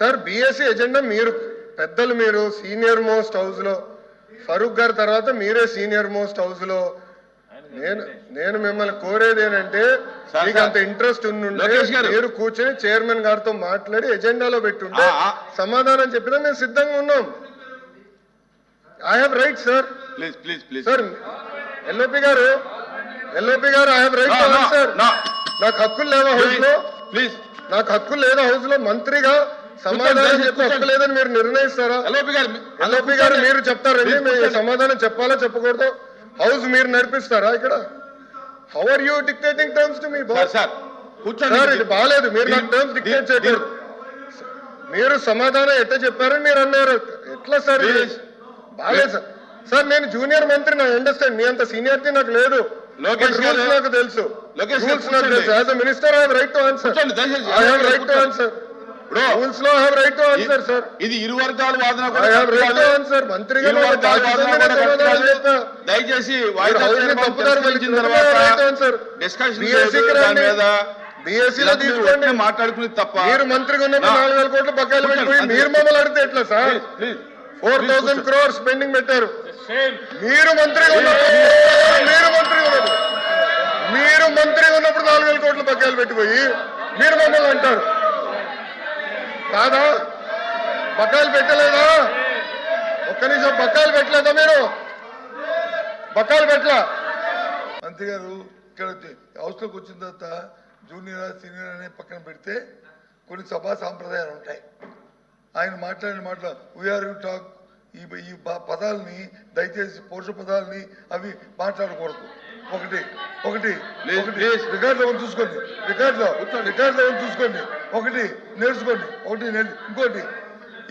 Sir BSc agenda మీరు పెద్దలు మీరు సీనియర్ మోస్ట్ హౌస్లో ఫరూక్ గారి తర్వాత మీరే సీనియర్ మోస్ట్ హౌస్లో నేను నేను మిమ్మల్ని కోరేది ఏంటంటే మీకు. అంత ఇంట్రెస్ట్ ఉండుంటే. మీరు కూర్చొని చైర్మన్ గారితో మాట్లాడి ఎజెండాలో పెట్టుంటే. సమాధానం చెప్పినా మేము సిద్ధంగా ఉన్నాం I have right sir please please please sir LOP గారు ఎల్ఓపి గారు ఐ హావ్ రైట్ సార్. నాకు హక్కులు లేవా హౌస్లో ప్లీజ్ నాకు హక్కు లేదా హౌస్లో మంత్రిగా సమాధానం చెప్పి. లేదని మీరు నిర్ణయిస్తారా? ఎల్ఓపి గారు ఎల్ఓపి గారు మీరు చెప్తారండి Please మీ కూర్చోండి. సమాధానం చెప్పాలా చెప్పకూడదు? హౌస్ మీరు నడిపిస్తారా ఇక్కడ? How are you dictating terms to me sir కూర్చోండి. ఇది బాగాలేదు మీరు నాకు టర్మ్స్ డిక్టేట్ చేయకూడదు. మీరు సమాధానం ఎట్ట చెప్పారని మీరు అన్నారు. ఎట్లా సార్. బాగాలేదు సార్. సార్ నేను జూనియర్ మంత్రి నాకు అండర్స్టాండ్ మీ అంత సీనియారిటీ నాకు లేదు. నాకు తెలుసు. రూల్స్ నాకు. తెలుసు. As a minister I right to answer I right to. Answer రూల్స్లో have right to answer sir ఇది ఇరు వర్గాల వాదన I have right to. Answer. దయచేసి వాయిదా తప్పుదారి తర్వాత డిస్కషన్ దాని. మీద మాట్లాడుకునేది తప్ప మీరు మంత్రిగా ఉన్నప్పుడు నాలుగు వేల కోట్ల బకాయిలు పెట్టిపోయి. మీరు మమ్మల్ని అడిగితే ఎట్లా సార్ ఫోర్ థౌసండ్ కూర్చోండి. క్రోర్స్ పెండింగ్ పెట్టారు మీరు మంత్రిగా ఉన్నప్పుడు మీరు మంత్రిగా ఉన్నప్పుడు మీరు మంత్రిగా ఉన్నప్పుడు నాలుగు వేల కోట్ల బకాయిలు పెట్టిపోయి మీరు మమ్మల్ని అంటారు కాదా? బకాయిలు పెట్టలేదా? ఒక్క నిమిషం బకాయిలు పెట్టలేదా మీరు? బకాయిలు పెట్టలా? మంత్రి గారు ఇక్కడ హౌస్లోకి వచ్చిన తర్వాత జూనియర్ సీనియర్ అనే పక్కన పెడితే కొన్ని సభా సాంప్రదాయాలు ఉంటాయి. ఆయన మాట్లాడిన మాటలు వీఆర్ యూ టాక్ ఈ ఈ పదాలని దయచేసి పౌరుష పదాలని అవి మాట్లాడకూడదు. ఒకటి ఒకటి. రికార్డులో ఉంది చూసుకోండి. రికార్డులో రికార్డులో ఉంది చూసుకోండి. ఒకటి నేర్చుకోండి. ఒకటి ఇంకోటి.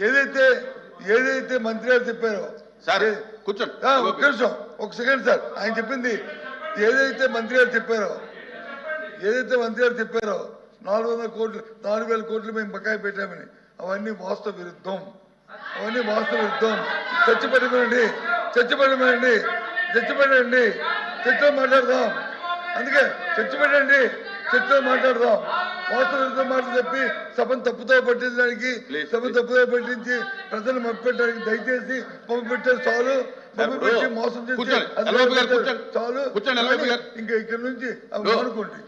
ఏదైతే ఏదైతే మంత్రి గారు చెప్పారో సార్ కూర్చోండి. నిమిషం ఒక సెకండ్ సార్. ఆయన చెప్పింది ఏదైతే మంత్రి గారు చెప్పారో ఏదైతే మంత్రి గారు చెప్పారో నాలుగు వందల కోట్లు నాలుగు వేల కోట్లు మేము బకాయి పెట్టామని అవన్నీ వాస్తవ విరుద్ధం. అవన్నీ వాస్తవ చర్చ పెట్టమనండి చర్చ పెట్టండి చర్చలో మాట్లాడదాం అందుకే చర్చ పెట్టండి చర్చలో మాట్లాడదాం వాస్తవ మాటలు చెప్పి సభను తప్పుతో పట్టించడానికి సభను. తప్పుదో పెట్టించి ప్రజలు మభ్యపెట్టడానికి దయచేసి మభ్యపెట్టారు చాలు మోసం చేసి. చాలు. ఇంకా ఇక్కడ నుంచి అవి లో. మానుకోండి